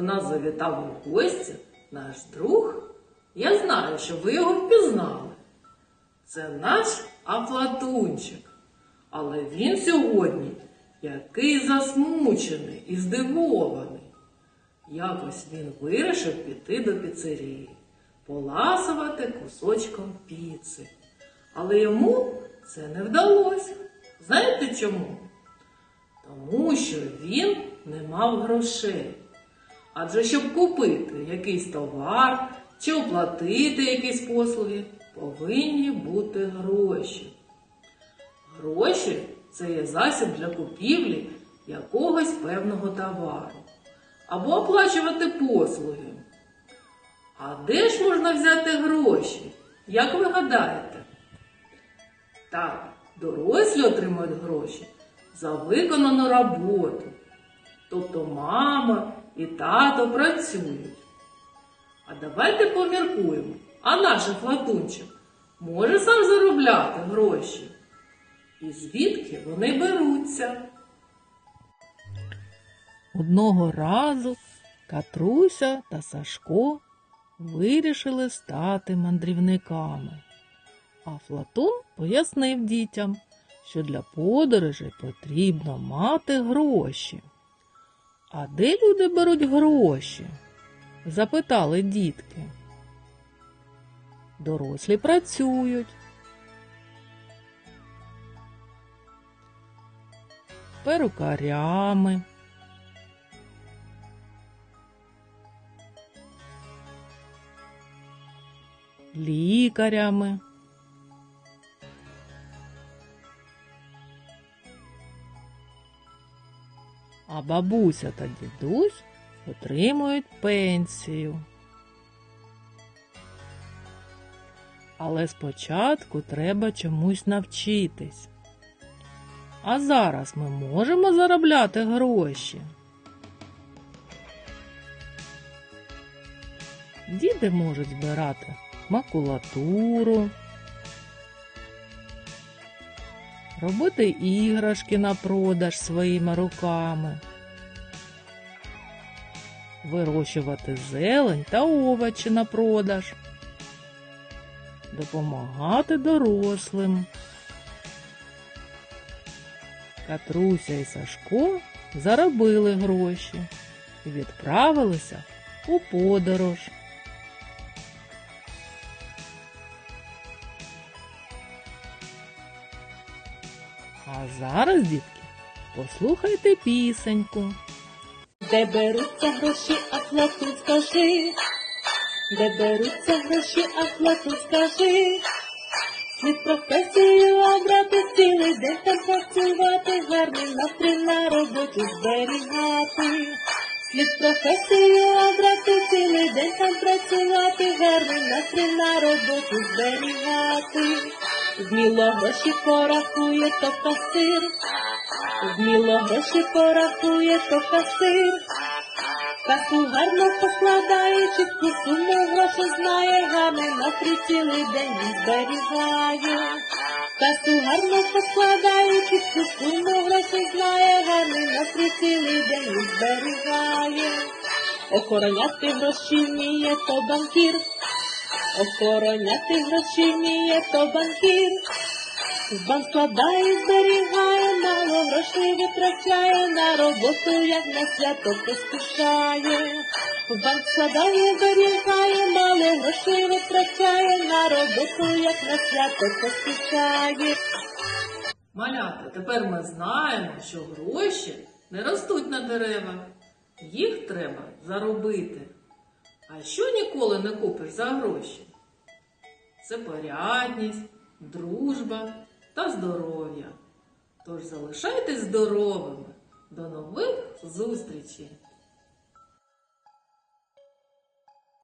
до нас завітав у гості наш друг. Я знаю, що ви його впізнали. Це наш Афлатунчик. Але він сьогодні який засмучений і здивований. Якось він вирішив піти до піцерії, поласувати кусочком піци. Але йому це не вдалося. Знаєте чому? Тому що він не мав грошей. Адже щоб купити якийсь товар чи оплатити якісь послуги, повинні бути гроші. Гроші це є засіб для купівлі якогось певного товару або оплачувати послуги. А де ж можна взяти гроші? Як ви гадаєте? Так, дорослі отримують гроші за виконану роботу. Тобто мама і тато працюють. А давайте поміркуємо, а наш Флатунчик може сам заробляти гроші? І звідки вони беруться? Одного разу Катруся та Сашко вирішили стати мандрівниками. А Флатун пояснив дітям, що для подорожей потрібно мати гроші. А де люди беруть гроші? запитали дітки. Дорослі працюють. Перукарями. Лікарями. А бабуся та дідусь отримують пенсію. Але спочатку треба чомусь навчитись. А зараз ми можемо заробляти гроші. Діти можуть збирати макулатуру, робити іграшки на продаж своїми руками, вирощувати зелень та овочі на продаж, допомагати дорослим. Катруся і Сашко заробили гроші і відправилися у подорож. А зараз, дітки, послухайте пісеньку. Де беруться гроші, Афлатун, скажи, де беруться гроші, Афлатун, скажи, слід професію обрати цілий день там працювати, гарний настрій на роботі зберігати. Слід професію обрати цілий день там працювати, гарний настрій на роботі зберігати. Вміло гроші порахує, то касир, Вміло гроші порахує, то касир. Касу гарно поскладає, чітку суму грошей знає, гарний настрій цілий день зберігає. Касу гарно поскладає, чітку суму грошей знає, гарний настрій цілий день зберігає. Охороняти гроші вміє, то банкір. Охороняти гроші вміє, то банкір. Банк складає, зберігає, мало грошей витрачає, на роботу, як на свято поспішає. Банк складає, зберігає, мало грошей витрачає, на роботу, як на свято поспішає. Малята, тепер ми знаємо, що гроші не ростуть на деревах. Їх треба заробити. А що ніколи не купиш за гроші? Це порядність, дружба та здоров'я. Тож залишайтесь здоровими. До нових зустрічей!